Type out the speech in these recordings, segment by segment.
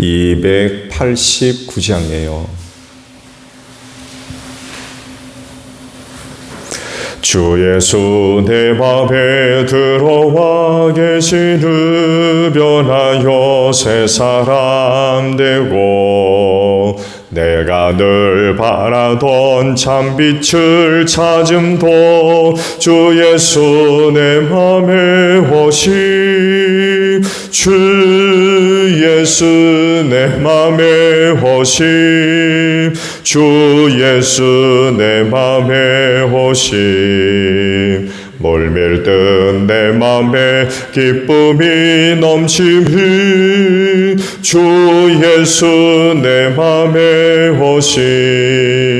(289장이에요) 주 예수 내 맘에 들어와 계시느 변하여 새 사람 되고 내가 늘 바라던 참빛을 찾음도 주 예수 내 맘에 오심 주 예수 내 맘에 오심. 주 예수 내 맘에 오심. 몰밀든 내 맘에 기쁨이 넘치니 주 예수 내 맘에 오심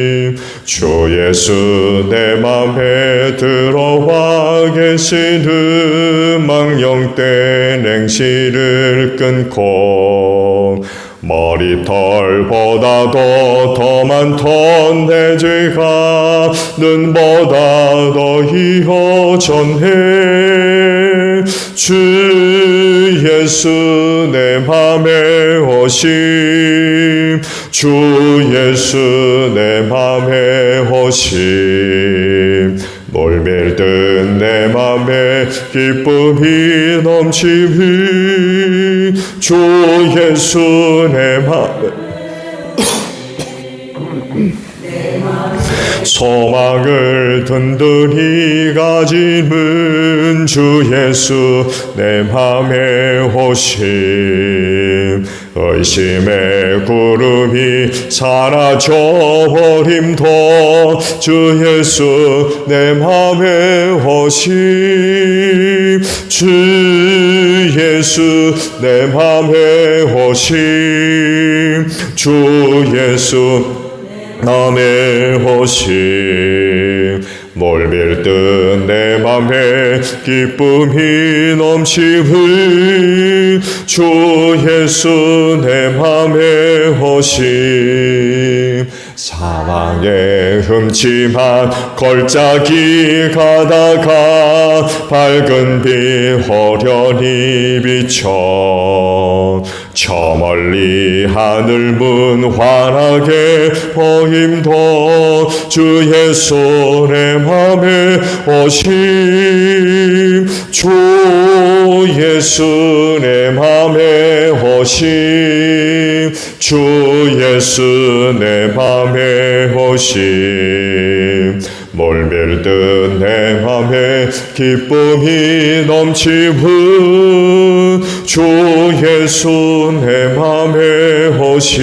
주 예수 내 맘에 들어와 계시는 망령된 행실을 끊고 머리털보다도 더 많던 내 죄가 눈보다 더 이어졌네. 주 예수 내 맘에 오심 주 예수 내 맘에 오심 몰밀든 내 맘에 기쁨이 넘치니 주 예수 내 맘에 소망을 든든히 가지는 주 예수 내 맘에 오심 의심의 구름이 사라져 버림도 주 예수 내 맘에 오심. 주 예수 내 맘에 오심. 주 예수 남의 호심 몰밀든 내 맘에 기쁨이 넘치는 주 예수 내 맘에 오심. 사망의 흠침한 걸작이 가다가 밝은 빛 호련히 비춰 저 멀리 하늘 문 환하게 보임도 주 예수 내 맘에 오심. 주 예수 내 맘에 오심. 주 예수 내 맘에 오심. 몰밀든 내 맘에 기쁨이 넘치는 주 예수 내 맘에 오심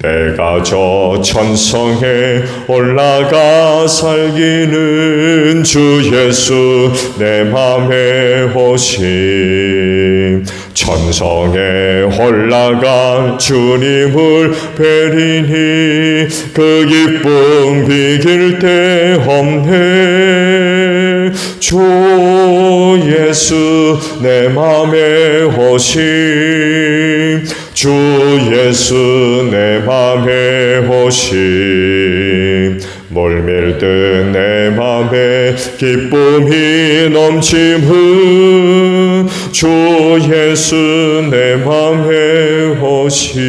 내가 저 천성에 올라가 살기는 주 예수 내 맘에 오심 천성에 올라간 주님을 베리니 그 기쁨 비길 데 없네. 주 예수 내 맘에 오심 주 예수 내 맘에 오심 몰밀든 내 맘에 기쁨이 넘치는 주 예수 내 맘에 오심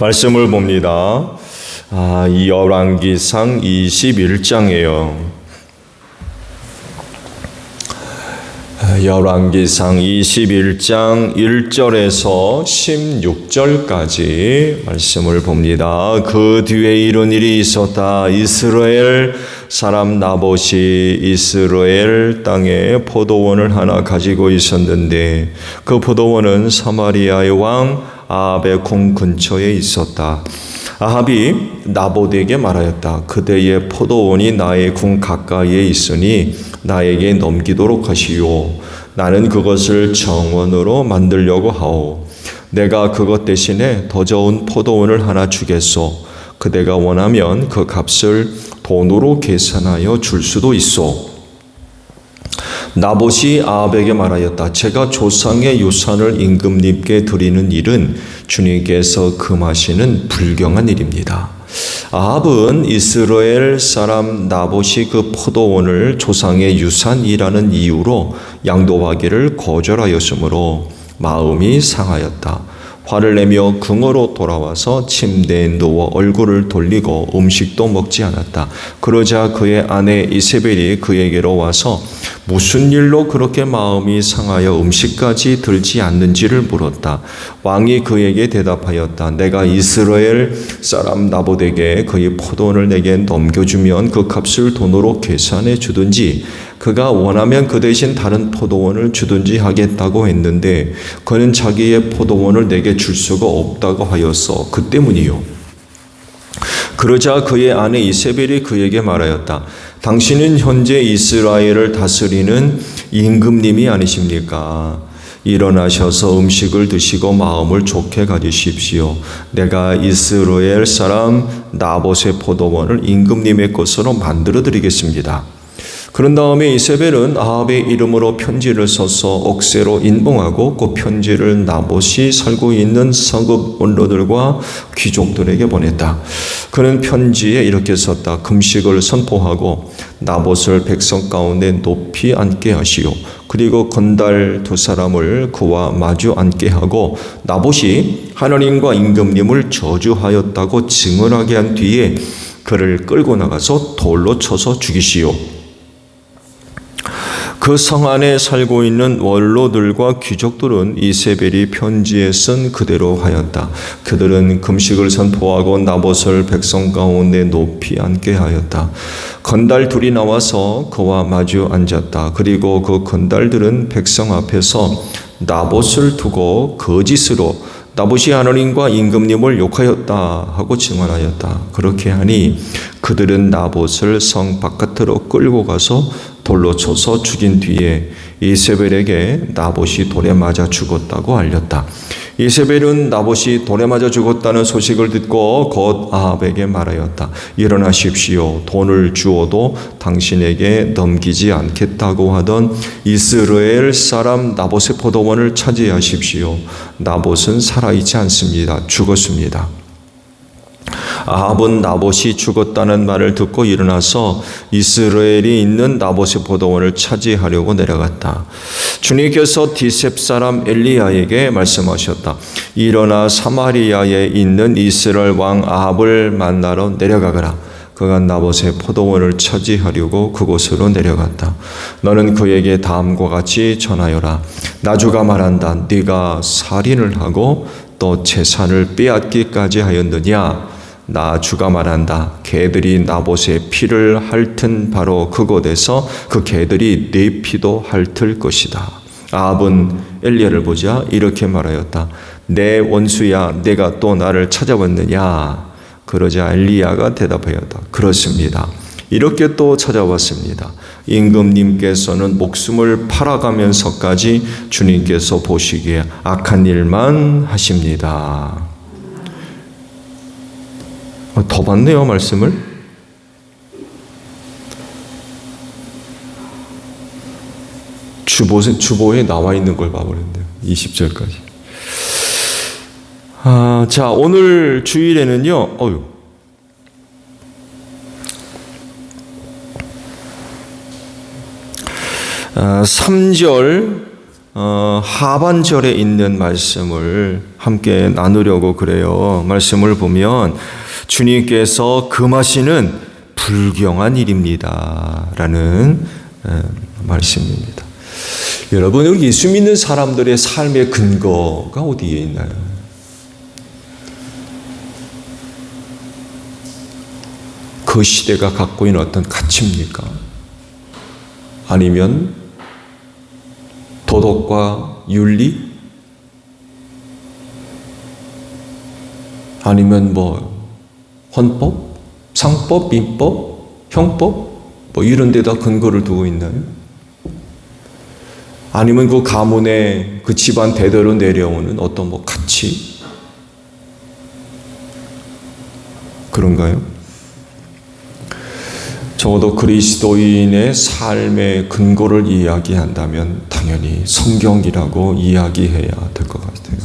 말씀을 봅니다. 아, 이 열왕기상 21장이에요. 열왕기상 21장 1절에서 16절까지 말씀을 봅니다. 그 뒤에 이런 일이 있었다. 이스라엘 사람 나봇이 이스라엘 땅에 포도원을 하나 가지고 있었는데 그 포도원은 사마리아의 왕궁 근처에 있었다. 아합이 나봇에게 말하였다. 그대의 포도원이 나의 궁 가까이에 있으니 나에게 넘기도록 하시오. 나는 그것을 정원으로 만들려고 하오. 내가 그것 대신에 더 좋은 포도원을 하나 주겠소. 그대가 원하면 그 값을 돈으로 계산하여 줄 수도 있소. 나봇이 아합에게 말하였다. 제가 조상의 유산을 임금님께 드리는 일은 주님께서 금하시는 불경한 일입니다. 아합은 이스라엘 사람 나봇이 그 포도원을 조상의 유산이라는 이유로 양도하기를 거절하였으므로 마음이 상하였다. 화를 내며 궁으로 돌아와서 침대에 누워 얼굴을 돌리고 음식도 먹지 않았다. 그러자 그의 아내 이세벨이 그에게로 와서 무슨 일로 그렇게 마음이 상하여 음식까지 들지 않는지를 물었다. 왕이 그에게 대답하였다. 내가 이스라엘 사람 나봇에게 그의 포도원을 내게 넘겨주면 그 값을 돈으로 계산해 주든지 그가 원하면 그 대신 다른 포도원을 주든지 하겠다고 했는데 그는 자기의 포도원을 내게 줄 수가 없다고 하였어. 그 때문이요. 그러자 그의 아내 이세벨이 그에게 말하였다. 당신은 현재 이스라엘을 다스리는 임금님이 아니십니까? 일어나셔서 음식을 드시고 마음을 좋게 가지십시오. 내가 이스라엘 사람 나봇의 포도원을 임금님의 것으로 만들어 드리겠습니다. 그런 다음에 이세벨은 아합의 이름으로 편지를 써서 옥새로 인봉하고 그 편지를 나봇이 살고 있는 성급 원로들과 귀족들에게 보냈다. 그는 편지에 이렇게 썼다. 금식을 선포하고 나봇을 백성 가운데 높이 앉게 하시오. 그리고 건달 두 사람을 그와 마주 앉게 하고 나봇이 하나님과 임금님을 저주하였다고 증언하게 한 뒤에 그를 끌고 나가서 돌로 쳐서 죽이시오. 그 성 안에 살고 있는 원로들과 귀족들은 이세벨이 편지에 쓴 그대로 하였다. 그들은 금식을 선포하고 나봇을 백성 가운데 높이 앉게 하였다. 건달 둘이 나와서 그와 마주 앉았다. 그리고 그 건달들은 백성 앞에서 나봇을 두고 거짓으로 나봇이 하나님과 임금님을 욕하였다 하고 증언하였다. 그렇게 하니 그들은 나봇을 성 바깥으로 끌고 가서 돌로 쳐서 죽인 뒤에 이세벨에게 나봇이 돌에 맞아 죽었다고 알렸다. 이세벨은 나봇이 돌에 맞아 죽었다는 소식을 듣고 곧 아합에게 말하였다. 일어나십시오. 돈을 주어도 당신에게 넘기지 않겠다고 하던 이스라엘 사람 나봇의 포도원을 차지하십시오. 나봇은 살아있지 않습니다. 죽었습니다. 아합은 나봇이 죽었다는 말을 듣고 일어나서 이스라엘이 있는 나봇의 포도원을 차지하려고 내려갔다. 주님께서 디셉 사람 엘리야에게 말씀하셨다. 일어나 사마리아에 있는 이스라엘 왕 아합을 만나러 내려가거라. 그가 나봇의 포도원을 차지하려고 그곳으로 내려갔다. 너는 그에게 다음과 같이 전하여라. 나주가 말한다. 네가 살인을 하고 또 재산을 빼앗기까지 하였느냐? 나 주가 말한다. 개들이 나봇의 피를 핥은 바로 그곳에서 그 개들이 내 피도 핥을 것이다. 아합은 엘리야를 보자 이렇게 말하였다. 내 원수야, 내가 또 나를 찾아왔느냐? 그러자 엘리야가 대답하였다. 그렇습니다. 이렇게 또 찾아왔습니다. 임금님께서는 목숨을 팔아가면서까지 주님께서 보시기에 악한 일만 하십니다. 더 봤네요, 말씀을. 주보, 주보에 나와 있는 걸 봐버렸네요. 20절까지. 아, 자, 오늘 주일에는요, 어유. 아, 3절, 어, 하반절에 있는 말씀을 함께 나누려고 그래요. 말씀을 보면 주님께서 금하시는 불경한 일입니다. 라는 에, 말씀입니다. 여러분, 우리 예수 믿는 사람들의 삶의 근거가 어디에 있나요? 그 시대가 갖고 있는 어떤 가치입니까? 아니면 도덕과 윤리? 아니면 뭐 헌법, 상법, 민법, 형법 뭐 이런 데다 근거를 두고 있나요? 아니면 그 가문의 그 집안 대대로 내려오는 어떤 뭐 가치 그런가요? 적어도 그리스도인의 삶의 근거를 이야기한다면 당연히 성경이라고 이야기해야 될 것 같아요.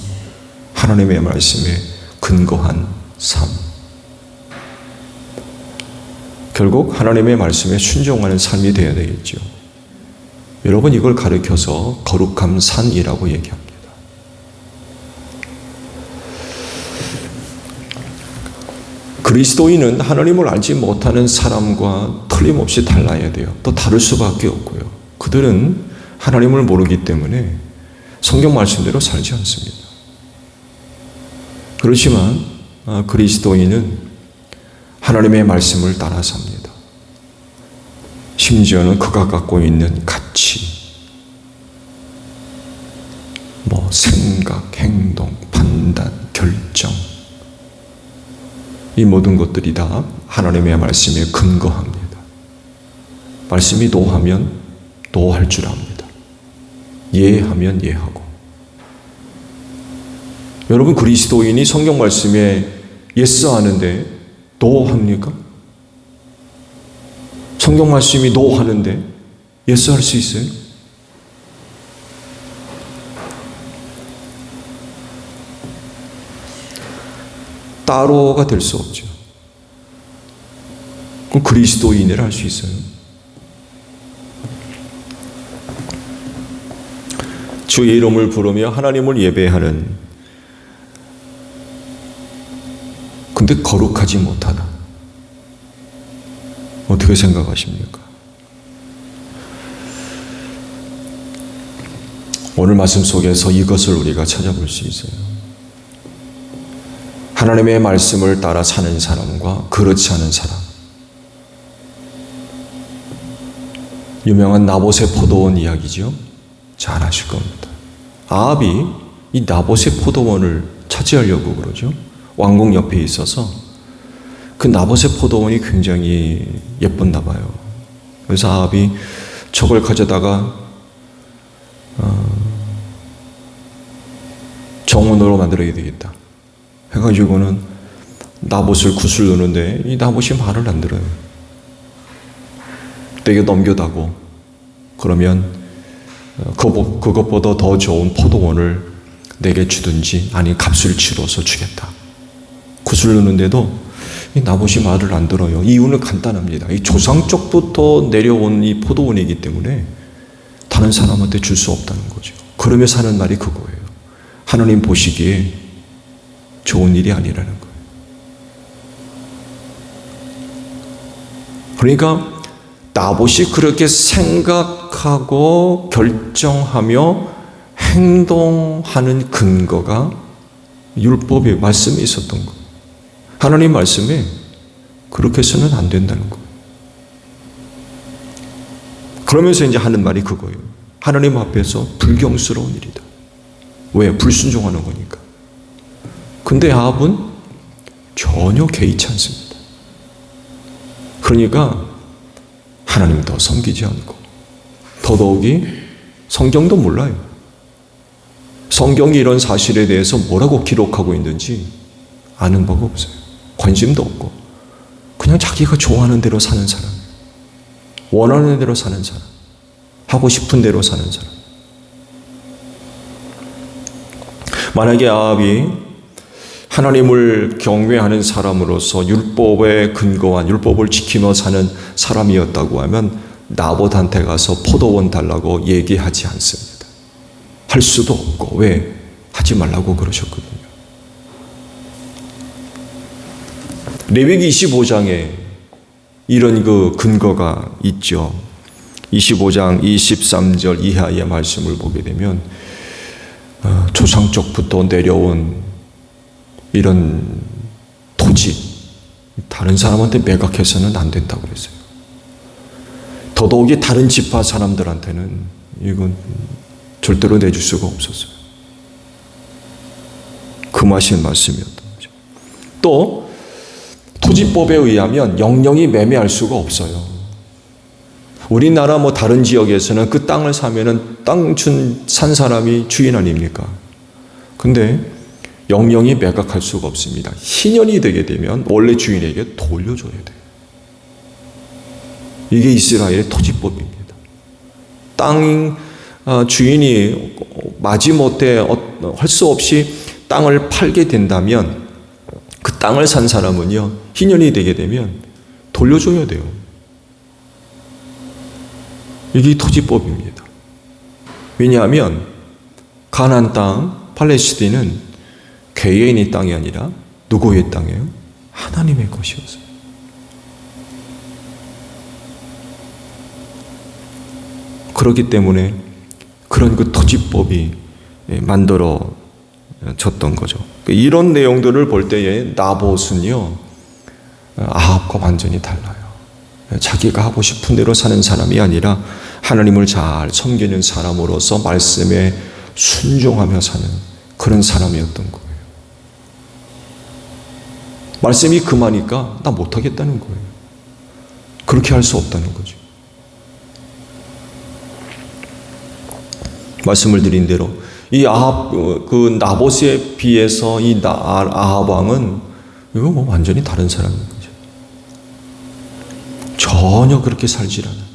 하나님의 말씀에 근거한 삶. 결국 하나님의 말씀에 순종하는 삶이 되어야 되겠죠. 여러분 이걸 가르쳐서 거룩함 산이라고 얘기합니다. 그리스도인은 하나님을 알지 못하는 사람과 틀림없이 달라야 돼요. 또 다를 수밖에 없고요. 그들은 하나님을 모르기 때문에 성경 말씀대로 살지 않습니다. 그렇지만 아, 그리스도인은 하나님의 말씀을 따라 삽니다. 심지어는 그가 갖고 있는 가치, 뭐 생각, 행동, 판단, 결정, 이 모든 것들이 다 하나님의 말씀에 근거합니다. 말씀이 노하면 노할 줄 압니다. 예하면 예하고. 여러분 그리스도인이 성경 말씀에 예스 하는데 노 합니까? 성경 말씀이 노 하는데 예스 할 수 있어요? 따로가 될 수 없죠. 그럼 그리스도인이라 할수 있어요. 주의 이름을 부르며 하나님을 예배하는 근데 거룩하지 못하다. 어떻게 생각하십니까? 오늘 말씀 속에서 이것을 우리가 찾아볼 수 있어요. 하나님의 말씀을 따라 사는 사람과 그렇지 않은 사람. 유명한 나봇의 포도원 이야기죠. 잘 아실 겁니다. 아합이 이 나봇의 포도원을 차지하려고 그러죠. 왕궁 옆에 있어서 그 나봇의 포도원이 굉장히 예뻤나 봐요. 그래서 아합이 저걸 가져다가 어, 정원으로 만들어야 되겠다. 해가지고는 나봇을 구슬르는데 이 나봇이 말을 안 들어요. 내게 넘겨다고 그러면 어, 그것- 그것보다 더 좋은 포도원을 내게 주든지 아니 값을 치러서 주겠다. 구슬르는데도 이 나봇이 말을 안 들어요. 이유는 간단합니다. 이 조상 쪽부터 내려온 이 포도원이기 때문에 다른 사람한테 줄 수 없다는 거죠. 그러며 사는 말이 그거예요. 하나님 보시기에 좋은 일이 아니라는 거예요. 그러니까 나봇이 그렇게 생각하고 결정하며 행동하는 근거가 율법의 말씀에 있었던 거예요. 하나님 말씀에 그렇게 해서는 안 된다는 거예요. 그러면서 이제 하는 말이 그거예요. 하나님 앞에서 불경스러운 일이다. 왜? 불순종하는 거니까. 근데 아합은 전혀 개의치 않습니다. 그러니까 하나님 더 섬기지 않고 더더욱이 성경도 몰라요. 성경이 이런 사실에 대해서 뭐라고 기록하고 있는지 아는 바가 없어요. 관심도 없고 그냥 자기가 좋아하는 대로 사는 사람, 원하는 대로 사는 사람, 하고 싶은 대로 사는 사람. 만약에 아합이 하나님을 경외하는 사람으로서 율법에 근거한 율법을 지키며 사는 사람이었다고 하면 나봇한테 가서 포도원 달라고 얘기하지 않습니다. 할 수도 없고 왜 하지 말라고 그러셨거든요. 레위기 25장에 이런 그 근거가 있죠. 25장 23절 이하의 말씀을 보게 되면 어, 조상적부터 내려온 이런 토지 다른 사람한테 매각해서는 안 된다고 그랬어요. 더더욱이 다른 지파 사람들한테는 이건 절대로 내줄 수가 없었어요. 금하신 말씀이었던 거죠. 또 토지법에 의하면 영영이 매매할 수가 없어요. 우리나라 뭐 다른 지역에서는 그 땅을 사면은 땅 준 산 사람이 주인 아닙니까? 근데 영영이 매각할 수가 없습니다. 희년이 되게 되면 원래 주인에게 돌려줘야 돼요. 이게 이스라엘의 토지법입니다. 땅 어, 주인이 마지못해 할 수 없이 땅을 팔게 된다면 그 땅을 산 사람은요 희년이 되게 되면 돌려줘야 돼요. 이게 토지법입니다. 왜냐하면 가나안 땅 팔레스틴은 개인의 땅이 아니라 누구의 땅이에요? 하나님의 것이었어요. 그렇기 때문에 그런 그 토지법이 만들어졌던 거죠. 이런 내용들을 볼 때에 나봇은요 아합과 완전히 달라요. 자기가 하고 싶은 대로 사는 사람이 아니라 하나님을 잘 섬기는 사람으로서 말씀에 순종하며 사는 그런 사람이었던 거예요. 말씀이 그만이니까 나 못하겠다는 거예요. 그렇게 할 수 없다는 거죠. 말씀을 드린 대로 이 아합 그 나봇에 비해서 이 아합 왕은 이거 뭐 완전히 다른 사람인 거죠. 전혀 그렇게 살질 않아.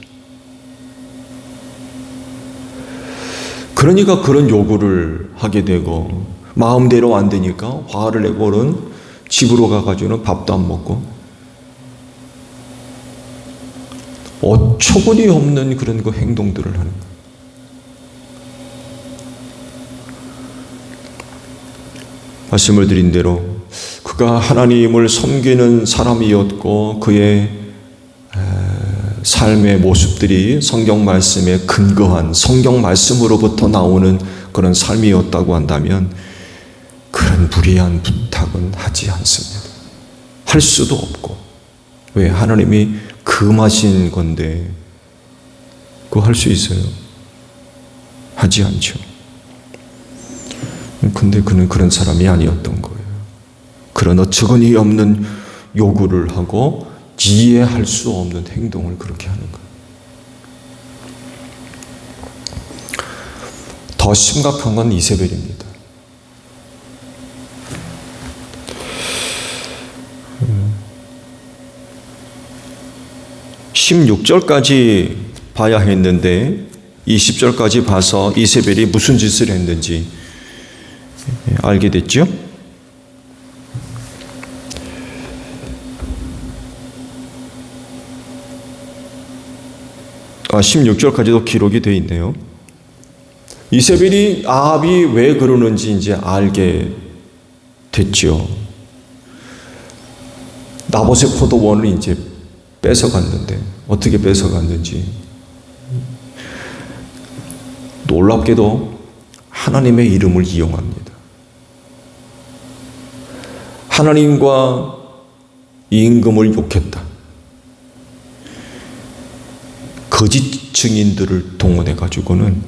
그러니까 그런 요구를 하게 되고 마음대로 안 되니까 화를 내고는 집으로 가가지고는 밥도 안 먹고 어처구니 없는 그런 그 행동들을 하는 거예요. 말씀을 드린 대로 그가 하나님을 섬기는 사람이었고 그의 삶의 모습들이 성경 말씀에 근거한 성경 말씀으로부터 나오는 그런 삶이었다고 한다면 그런 무리한 부탁은 하지 않습니다. 할 수도 없고 왜 하나님이 금하신 건데 그거 할 수 있어요? 하지 않죠. 근데 그는 그런 사람이 아니었던 거예요. 그런 어처구니 없는 요구를 하고 이해할 수 없는 행동을 그렇게 하는 거예요. 더 심각한 건 이세벨입니다. 16절까지 봐야 했는데 20절까지 봐서 이세벨이 무슨 짓을 했는지 알게 됐죠? 아, 16절까지도 기록이 되어 있네요. 이세벨이 아합이 왜 그러는지 이제 알게 됐죠. 나봇의 포도원을 이제 뺏어갔는데 어떻게 뺏어갔는지 놀랍게도 하나님의 이름을 이용합니다. 하나님과 임금을 욕했다. 거짓 증인들을 동원해 가지고는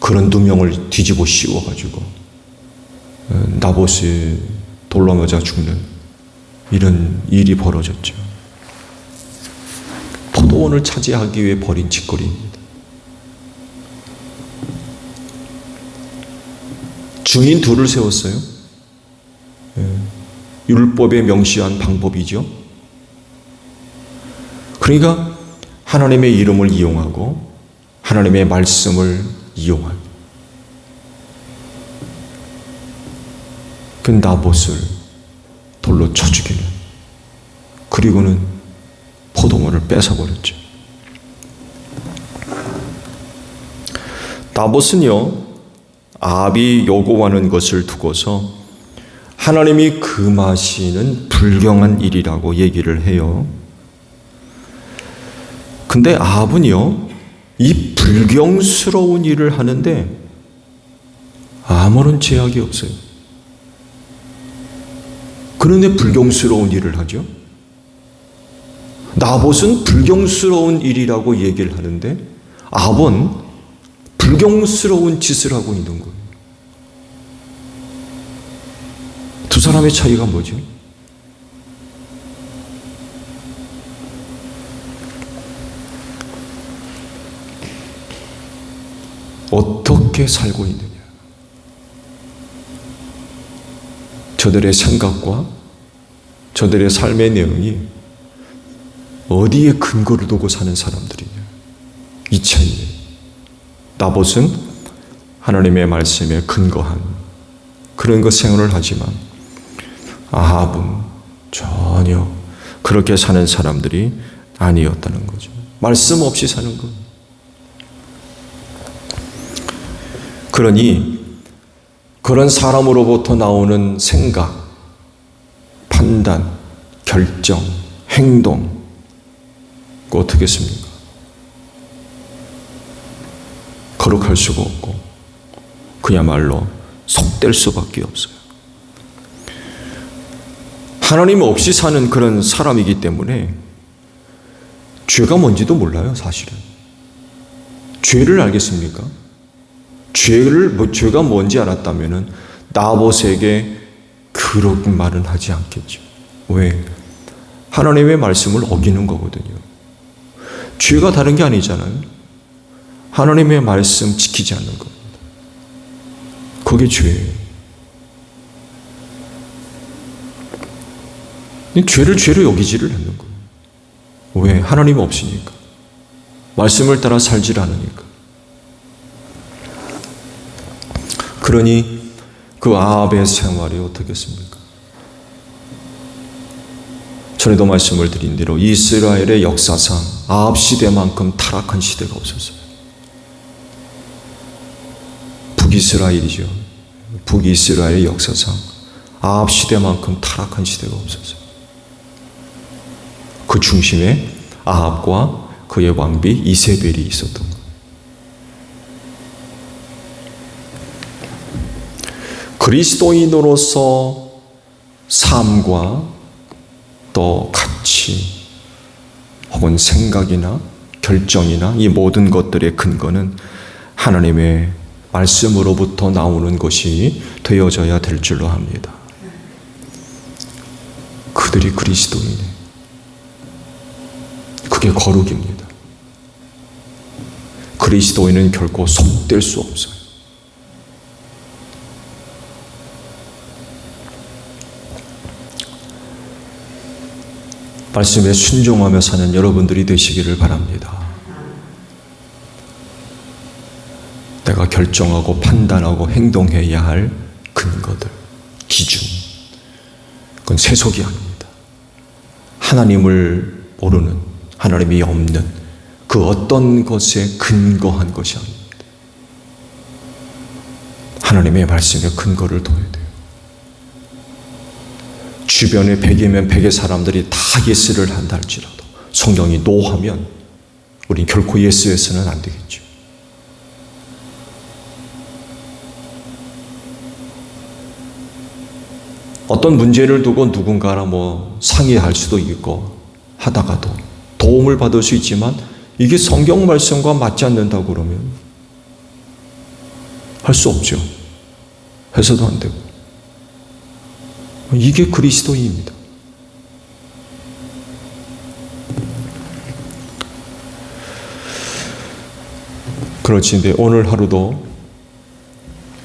그런 두 명을 뒤집어 씌워 가지고 나봇이 돌로 맞아 죽는 이런 일이 벌어졌죠. 포도원을 차지하기 위해 벌인 짓거리입니다. 증인 둘을 세웠어요. 예, 율법에 명시한 방법이죠. 그러니까 하나님의 이름을 이용하고 하나님의 말씀을 이용한 그 나봇을 돌로 쳐 죽이는 그리고는 포도원을 뺏어버렸죠. 나봇은요, 아합이 요구하는 것을 두고서 하나님이 금하시는 불경한 일이라고 얘기를 해요. 근데 아합은요, 이 불경스러운 일을 하는데 아무런 제약이 없어요. 그런데 불경스러운 일을 하죠. 나봇은 불경스러운 일이라고 얘기를 하는데 아합은 불경스러운 짓을 하고 있는 거예요. 두 사람의 차이가 뭐죠? 어떻게 살고 있느냐. 저들의 생각과 저들의 삶의 내용이 어디에 근거를 두고 사는 사람들이냐. 이 차이예요. 나봇은 하나님의 말씀에 근거한 그런 것 생활을 하지만 아합은 전혀 그렇게 사는 사람들이 아니었다는 거죠. 말씀 없이 사는 것. 그러니 그런 사람으로부터 나오는 생각, 판단, 결정, 행동, 그 어떻겠습니까? 거룩할 수가 없고, 그야말로 속될 수밖에 없어요. 하나님 없이 사는 그런 사람이기 때문에 죄가 뭔지도 몰라요, 사실은. 죄를 알겠습니까? 죄를 뭐 죄가 뭔지 알았다면은 나봇에게 그런 말은 하지 않겠죠. 왜? 하나님의 말씀을 어기는 거거든요. 죄가 다른 게 아니잖아요. 하나님의 말씀 지키지 않는 겁니다. 그게 죄예요. 죄를 죄로 여기지를 않는 거예요. 왜? 하나님 없으니까. 말씀을 따라 살질 않으니까. 그러니 그 아합의 생활이 어떻겠습니까? 전에도 말씀을 드린 대로 이스라엘의 역사상 아합 시대만큼 타락한 시대가 없었어요. 북이스라엘이죠. 북이스라엘의 역사상 아합 시대만큼 타락한 시대가 없었어요. 그 중심에 아합과 그의 왕비 이세벨이 있었던. 그리스도인으로서 삶과 또 가치 혹은 생각이나 결정이나 이 모든 것들의 근거는 하나님의 말씀으로부터 나오는 것이 되어져야 될 줄로 합니다. 그들이 그리스도인이 그게 거룩입니다. 그리스도인은 결코 속될 수 없어요. 말씀에 순종하며 사는 여러분들이 되시기를 바랍니다. 내가 결정하고 판단하고 행동해야 할 근거들, 기준. 그건 세속이 아닙니다. 하나님을 모르는, 하나님이 없는 그 어떤 것에 근거한 것이 아닙니다. 하나님의 말씀에 근거를 둬야 돼요. 주변에 백이면 백의 사람들이 다 예스를 한다 할지라도 성경이 노하면 우린 결코 예스에서는 안 되겠죠. 어떤 문제를 두고 누군가랑 뭐 상의할 수도 있고 하다가도 도움을 받을 수 있지만 이게 성경 말씀과 맞지 않는다고 그러면 할 수 없죠. 해서도 안 되고. 이게 그리스도인입니다. 그렇지. 오늘 하루도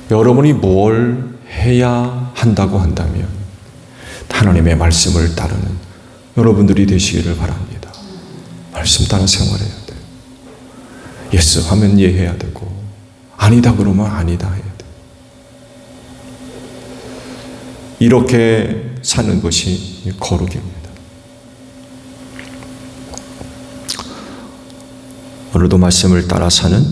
여러분이 뭘 해야 한다고 한다면 하나님의 말씀을 따르는 여러분들이 되시기를 바랍니다. 말씀 따라 생활해야 돼요. 예스 하면 예 해야 되고 아니다 그러면 아니다 해야 돼요. 이렇게 사는 것이 거룩입니다. 오늘도 말씀을 따라 사는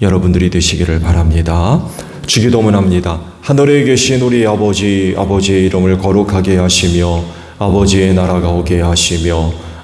여러분들이 되시기를 바랍니다. 주기도문 합니다. 하늘에 계신 우리 아버지, 아버지의 이름을 거룩하게 하시며 아버지의 나라가 오게 하시며